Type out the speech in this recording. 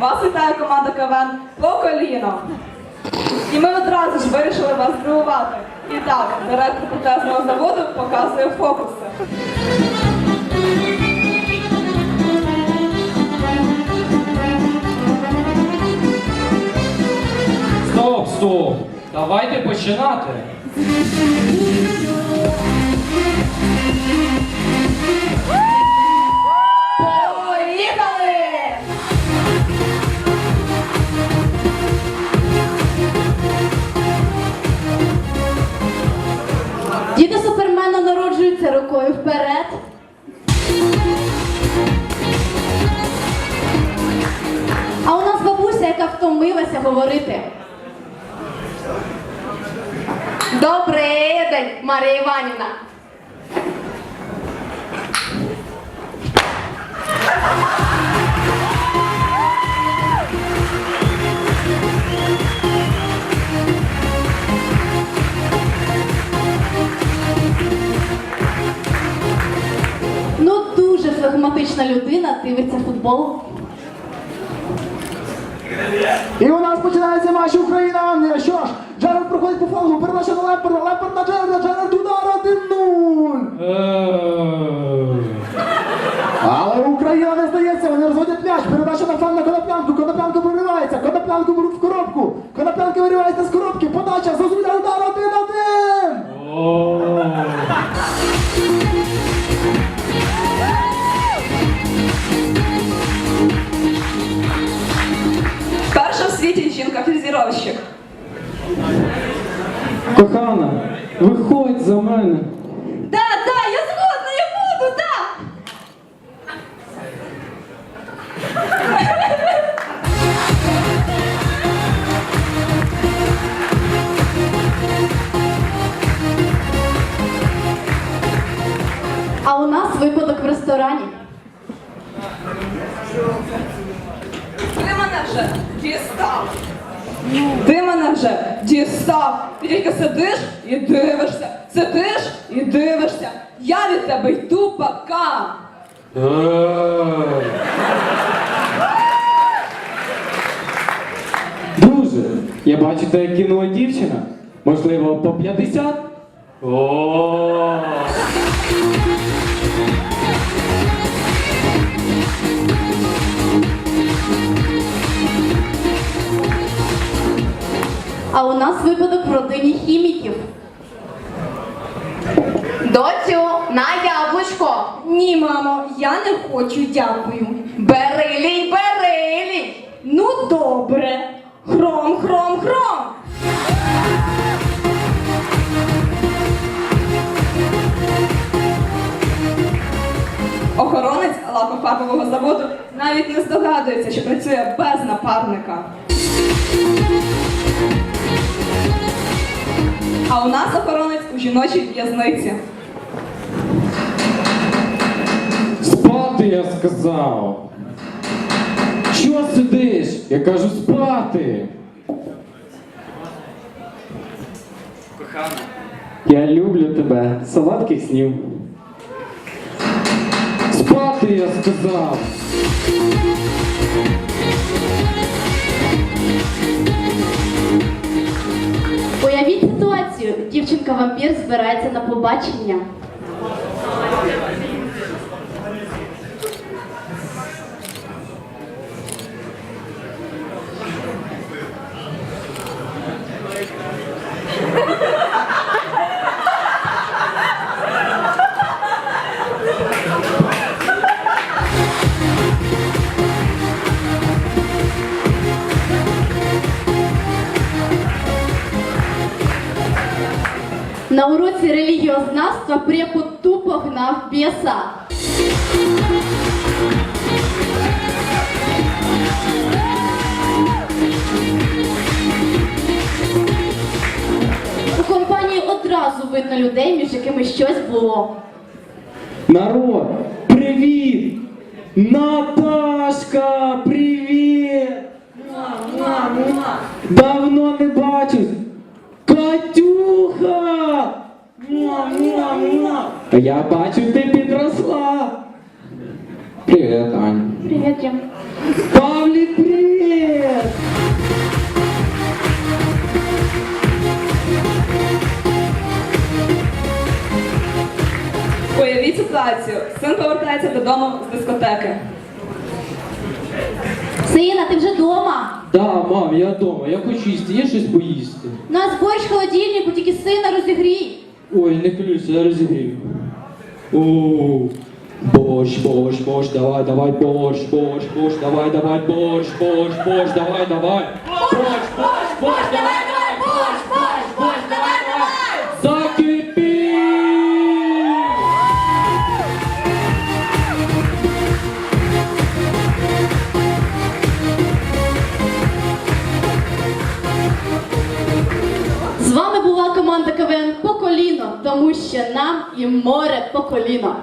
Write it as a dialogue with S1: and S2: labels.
S1: Вас вітає команда КВН по коліно. І ми одразу ж вирішили вас здивувати. І так, директор протезного заводу показує фокуси.
S2: Стоп, стоп! Давайте починати.
S3: А у нас бабуся, яка втомилася говорити. Добрий день, Марія Іванівна. Ну, дуже людина, дивиться футбол.
S4: І у нас починається матч Україна-Англія. Що ж, Джерард проходить по флангу, передача на Лемперда, Лемперд на Джерарда, Джерард удар 1-0.
S2: Е,
S4: Але Україна не здається, вони розводять м'яч, передача на фланг на Коноплянку, Коноплянка проривається, Коноплянку беруть в коробку,
S5: виходь за мене.
S3: Да, да, я згодна, я буду, да. А у нас випадок в ресторані.
S1: Ти мене вже дістав. Ти мене вже дістав. Ти тільки сидиш і дивишся. Сидиш і дивишся. Я від тебе йду пока.
S2: Е.
S5: Друже, я бачу, тебе кинула дівчина. Можливо, по 50?
S2: О.
S3: А у нас випадок в родині хіміків. Доцю, на яблучко.
S6: Ні, мамо, я не хочу, дякую.
S3: Берилій, берилій.
S6: Ну добре. Хром, хром, хром.
S1: Охоронець лакофарбового заводу навіть не здогадується, що працює без напарника. А у нас охоронець у жіночій в'язниці.
S5: Спати, я сказав. Чого сидиш? Я кажу спати.
S2: Кохана.
S5: Я люблю тебе. Солодких снів. Спати, я сказав.
S3: Дівчинка-вампір збирається на побачення. На уроці релігіознавства препод тупо гнав біса. У компанії одразу видно людей, між якими щось було.
S5: Народ, привіт! Наташка, привіт! Давно не бачусь! Я бачу, ти підросла. Привіт, Аня.
S3: Привіт, Дім.
S5: Павлік, привіт!
S1: Уявіть ситуацію. Син повертається додому з дискотеки.
S3: Сина, ти вже вдома.
S5: Да, мам, я вдома. Я хочу їсти, є щось поїсти.
S3: У нас борщ в холодильнику, тільки сина розігрій.
S5: Ой, не хвилюйся, я розігрію. О, борщ, борщ, борщ, давай, давай, борщ, борщ, борщ, давай, давай, борщ, борщ, борщ, давай, давай. Борщ, борщ, борщ,
S3: тому що нам і море по коліно.